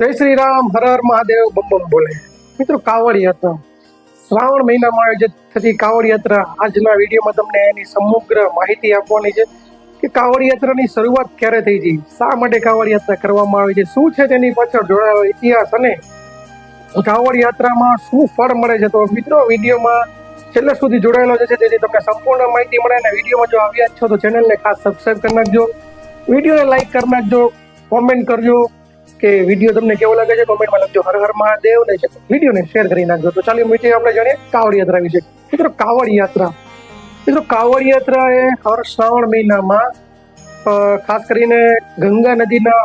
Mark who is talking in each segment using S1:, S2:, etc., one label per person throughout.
S1: જય શ્રી રામ હર હર મહાદેવ, બમ બમ બોલે. મિત્રો, કાવડ યાત્રા. શ્રાવણ મહિનામાં આયોજિત થતી કાવડ યાત્રા. આજના વિડીયોમાં તમને એની સમગ્ર માહિતી આપવાની છે કે કાવડ યાત્રાની શરૂઆત ક્યારે થઈ હતી શા માટે કાવડ યાત્રા કરવામાં આવી છે? શું છે તેની પાછળ જોડાયેલો ઇતિહાસ અને કાવડ યાત્રામાં શું ફળ મળે છે? તો મિત્રો, વિડીયોમાં છેલ્લે સુધી જોડાયેલો છે જેથી તમને સંપૂર્ણ માહિતી મળે અને વિડીયોમાં જો આવ્યા છો, તો ચેનલને ખાસ સબસ્ક્રાઈબ કરી નાખજો. વિડીયોને લાઈક કરી નાખજો. કોમેન્ટ કરજો. કે વીડિયો તમને કેવો લાગે છે? કોમેન્ટમાં લખજો. હર હર મહાદેવ ને વિડીયોને શેર કરી નાખજો. તો ચાલો, મિત્રો આપણે જાણીએ કાવડ યાત્રા વિશે. મિત્રો, કાવડ યાત્રા. મિત્રો, કાવડ યાત્રા એ હર શ્રાવણ મહિનામાં ખાસ કરીને ગંગા નદીના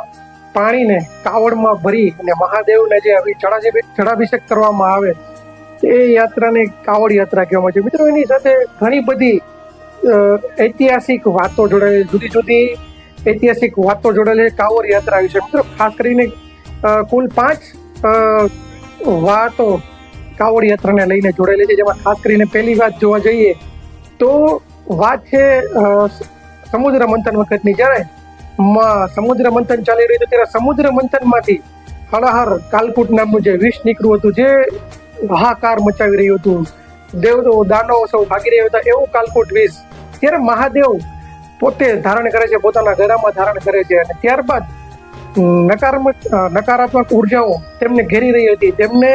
S1: પાણીને કાવડમાં ભરી અને મહાદેવને જે જળાભિષેક કરવામાં આવે, એ યાત્રાને કાવડ યાત્રા કહેવામાં આવે છે. મિત્રો, એની સાથે ઘણી બધી ઐતિહાસિક વાતો જોડાયેલી જુદી જુદી ઐતિહાસિક વાતો જોડેલી છે કાવડ યાત્રા છે. મિત્રો, ખાસ કરીને કુલ પાંચ વાતો કાવડ યાત્રાને લઈને જોડેલી છે. જેમાં ખાસ કરીને પહેલી વાત જોવા જઈએ તો વાત છે સમુદ્ર મંથન વખતની. જ્યારે સમુદ્ર મંથન ચાલી રહ્યું હતું, ત્યારે સમુદ્ર મંથનમાંથી હળહર કાલકુટ નામનું જે વિષ નીકળ્યું હતું, જે હાહાકાર મચાવી રહ્યું હતું. દેવદો, દાનવ સૌ ભાગી રહ્યા હતા, એવું કાલકુટ વિષ. ત્યારે મહાદેવ પોતે ધારણ કરે છે, પોતાના ગળામાં ધારણ કરે છે અને ત્યારબાદ નકારાત્મક નકારાત્મક ઉર્જાઓ તેમને ઘેરી રહી હતી. તેમને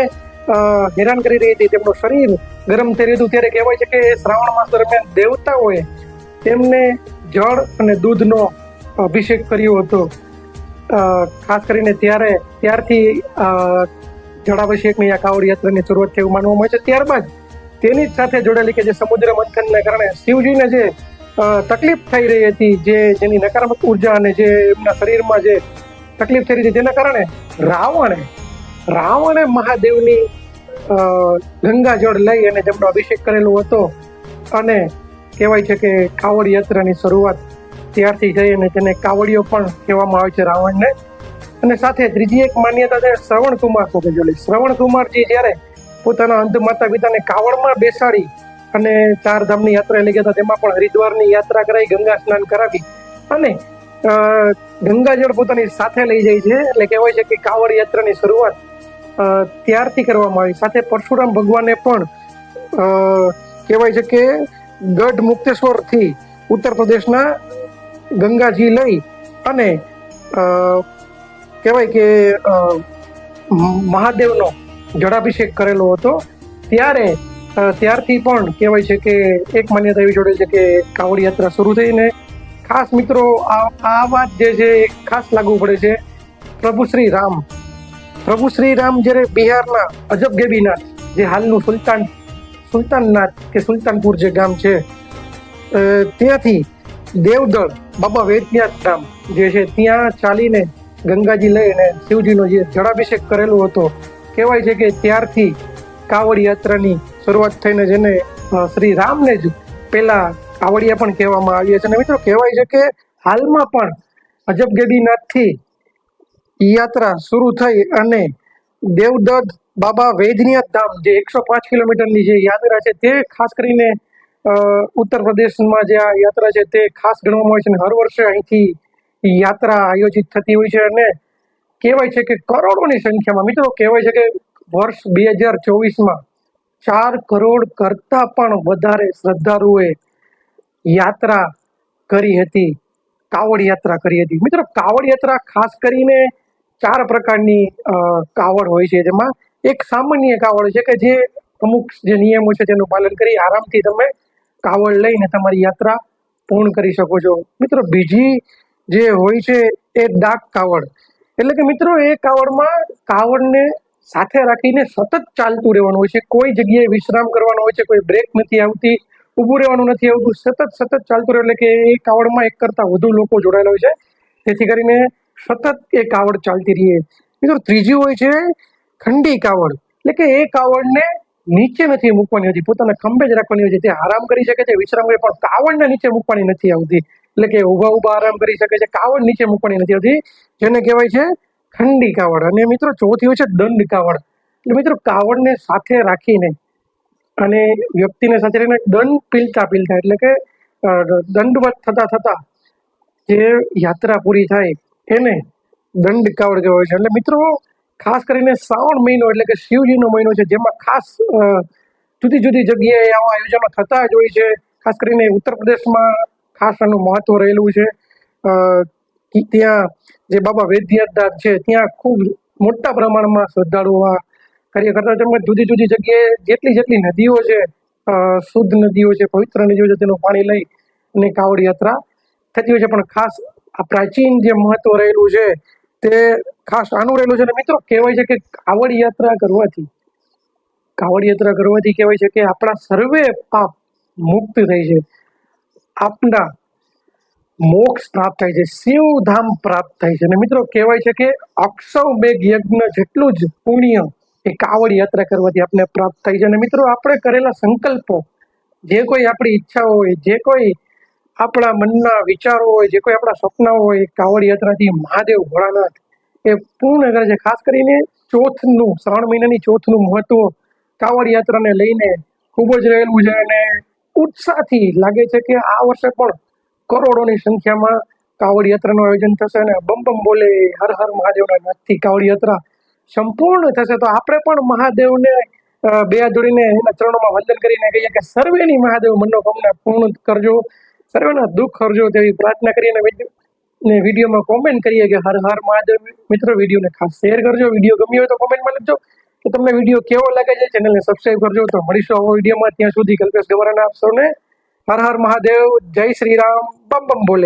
S1: હેરાન કરી રહી હતી. તેમનું શરીર ગરમ થઈ રહ્યું ત્યારે કહેવાય છે કે શ્રાવણ માસ દરમિયાન દેવતાઓએ તેમને જળ અને દૂધનો અભિષેક કર્યો હતો. ખાસ કરીને ત્યારે, ત્યારથી જળાભિષેકની આ કાવડ યાત્રાની શરૂઆત એવું માનવામાં આવે છે. ત્યારબાદ તેની જ સાથે જોડેલી કે જે સમુદ્ર મંથનને કારણે શિવજીને જે તકલીફ થઈ રહી હતી જે જેની નકારાત્મક ઊર્જા અને જે એમના શરીરમાં જે તકલીફ થઈ રહી હતી તેના કારણે રાવણે રાવણે મહાદેવની ગંગાજળ લઈ અને તેમનો અભિષેક કરેલો હતો. અને કહેવાય છે કે કાવડ યાત્રાની શરૂઆત ત્યારથી થઈ અને તેને કાવડિયો પણ કહેવામાં આવે છે રાવણને. અને સાથે ત્રીજી એક માન્યતા છે શ્રવણ કુમાર સાથે જોડેલી શ્રવણ કુમારજી જ્યારે પોતાના અંધ માતા પિતાને કાવડમાં બેસાડી અને ચાર ધામની યાત્રા લઈ ગયા હતા. તેમાં પણ હરિદ્વારની યાત્રા કરાવી ગંગા સ્નાન કરાવી અને ગંગાજળ પોતાની સાથે લઈ જાય છે. એટલે કહેવાય છે કે કાવડ યાત્રાની શરૂઆત ત્યારથી કરવામાં આવી. સાથે પરશુરામ ભગવાને પણ કહેવાય છે કે ગઢ મુક્તેશ્વરથી ઉત્તર પ્રદેશના ગંગાજી લઈ અને કહેવાય કે મહાદેવનો જળાભિષેક કરેલો હતો. ત્યારે ત્યારથી પણ કહેવાય છે કે એક માન્યતા એવી જોડે છે કે કાવડ યાત્રા શરૂ થઈને ખાસ મિત્રો આ વાત જે છે એ ખાસ લાગુ પડે છે. પ્રભુ શ્રી રામ. પ્રભુ શ્રી રામ જ્યારે બિહારના અજબ ગેબીનાથ, જે હાલનું સુલતાન, સુલતાનનાથ કે સુલતાનપુર જે ગામ છે ત્યાંથી દેવદળ, બાબા વૈદ્યનાથ ધામ જે છે ત્યાં ચાલીને ગંગાજી લઈને શિવજીનો જે જળાભિષેક કરેલો હતો, કહેવાય છે કે ત્યારથી કાવડ યાત્રાની શરૂઆત થઈને જેને શ્રી રામને જ પહેલા કાવડિયા પણ કહેવામાં આવ્યા છે અને મિત્રો કહેવાય છે કે હાલમાં પણ અજબ ગેદીનાથથી યાત્રા શરૂ થઈ અને દેવદત્ત બાબા વૈદ્યનાથ ધામ જે એકસો પાંચ કિલોમીટરની જે યાત્રા છે તે ખાસ કરીને ઉત્તર પ્રદેશમાં જે આ યાત્રા છે તે ખાસ ગણવામાં આવે છે અને હર વર્ષે અહીંથી યાત્રા આયોજિત થતી હોય છે. અને કહેવાય છે કે કરોડોની સંખ્યામાં મિત્રો કહેવાય છે કે વર્ષ બે હજાર ચોવીસમાં ચાર કરોડ કરતાં પણ વધારે શ્રદ્ધાળુઓએ યાત્રા કરી હતી, કાવડ યાત્રા કરી હતી. મિત્રો, કાવડ યાત્રા ખાસ કરીને ચાર પ્રકારની કાવડ હોય છે. જેમાં એક સામાન્ય કાવડ છે કે જે અમુક જે નિયમો છે તેનું પાલન કરી આરામથી તમે કાવડ લઈને તમારી યાત્રા પૂર્ણ કરી શકો છો. મિત્રો, બીજી જે હોય છે એ ડાક કાવડ. એટલે કે મિત્રો, એ કાવડમાં કાવડને સાથે રાખીને સતત ચાલતું રહેવાનું હોય છે. કોઈ જગ્યાએ વિશ્રામ કરવાનો હોય છે, કોઈ બ્રેક નથી આવતી, ઊભું રહેવાનું નથી આવતું, સતત સતત ચાલતું રહે એટલે કે એ કાવડમાં એક કરતાં વધુ લોકો જોડાયેલા હોય છે. જેથી કરીને સતત એ કાવડ ચાલતી રહે મિત્રો, ત્રીજી હોય છે ખંડી કાવડ એટલે કે એ કાવડને નીચે નથી મૂકવાની હોતી, પોતાના ખંભે જ રાખવાની હોય છે. તે આરામ કરી શકે છે, વિશ્રામ કરે, પણ કાવડને નીચે મૂકવાની નથી આવતી. એટલે કે ઊભા ઊભા આરામ કરી શકે છે, કાવડ નીચે મૂકવાની નથી આવતી. જેને કહેવાય છે ખંડી કાવડ અને મિત્રો ચોથી હોય છે દંડ કાવડ એટલે મિત્રો કાવડને સાથે રાખીને અને વ્યક્તિને સાથે રહીને દંડ પીલતા પીલતા, એટલે કે દંડવત થતા થતા જે યાત્રા પૂરી થાય એને દંડ કાવડ કહેવાય છે. એટલે મિત્રો ખાસ કરીને શ્રાવણ મહિનો એટલે કે શિવજીનો મહિનો છે, જેમાં ખાસ જુદી જુદી જગ્યાએ આવા આયોજનો થતા જ હોય છે. ખાસ કરીને ઉત્તર પ્રદેશમાં ખાસ આનું મહત્વ રહેલું છે. ત્યાં જે બાબા વૈદ્યનાથ છે, ત્યાં ખૂબ મોટા પ્રમાણમાં શ્રદ્ધાળુઓ આ કાર્ય કરતા તેમજ જુદી જુદી જગ્યાએ જેટલી જેટલી નદીઓ છે શુદ્ધ નદીઓ છે, પવિત્ર નદીઓ છે, તેનું પાણી લઈ અને કાવડ યાત્રા થતી હોય છે. પણ ખાસ આ પ્રાચીન જે મહત્વ રહેલું છે, તે ખાસ આનું રહેલું છે. અને મિત્રો, કહેવાય છે કે કાવડ યાત્રા કરવાથી, કાવડ યાત્રા કરવાથી કહેવાય છે કે આપણા સર્વે પાપ મુક્ત થાય છે. આપના મોક્ષ પ્રાપ્ત થાય છે, શિવધામ પ્રાપ્ત થાય છે. અને મિત્રો કહેવાય છે કે અક્ષવ મેઘ યજ્ઞ જેટલું જ પુણ્ય એ કાવડ યાત્રા કરવાથી આપણે પ્રાપ્ત થાય છે. અને મિત્રો આપણે કરેલા સંકલ્પો, જે કોઈ આપણી ઈચ્છા હોય, જે કોઈ આપણા મનના વિચારો હોય, જે કોઈ આપણા સપના હોય કાવડ યાત્રાથી મહાદેવ ભોળાનાથ એ પૂર્ણ કરે છે. ખાસ કરીને ચોથનું, શ્રાવણ મહિનાની ચોથનું મહત્વ કાવડ યાત્રાને લઈને ખૂબ જ રહેલું છે અને ઉત્સાહથી લાગે છે કે આ વર્ષે પણ કરોડોની સંખ્યામાં કાવડ યાત્રાનું આયોજન થશે અને બમ બમ બોલે હર હર મહાદેવના નાથથી કાવડ યાત્રા સંપૂર્ણ થશે. તો આપણે પણ મહાદેવને બે જોડીને એના ચરણોમાં વંદન કરીને કહીએ કે સર્વેની મહાદેવ મનોકામના પૂર્ણ કરજો. સર્વેના દુઃખ કરજો તેવી પ્રાર્થના કરીને ને વિડીયોમાં કોમેન્ટ કરીએ કે હર હર મહાદેવ. મિત્રો, વિડીયોને ખાસ શેર કરજો. વીડિયો ગમ્યો હોય તો કોમેન્ટમાં લખજો. કે તમને વીડિયો કેવો લાગે છે, ચેનલને સબસ્ક્રાઇબ કરજો. તો મળીશું આવો વિડીયોમાં. ત્યાં સુધી કલ્પેશ ગવરાના આપ સૌને હર હર મહાદેવ જય શ્રી રામ બમ બમ બોલે.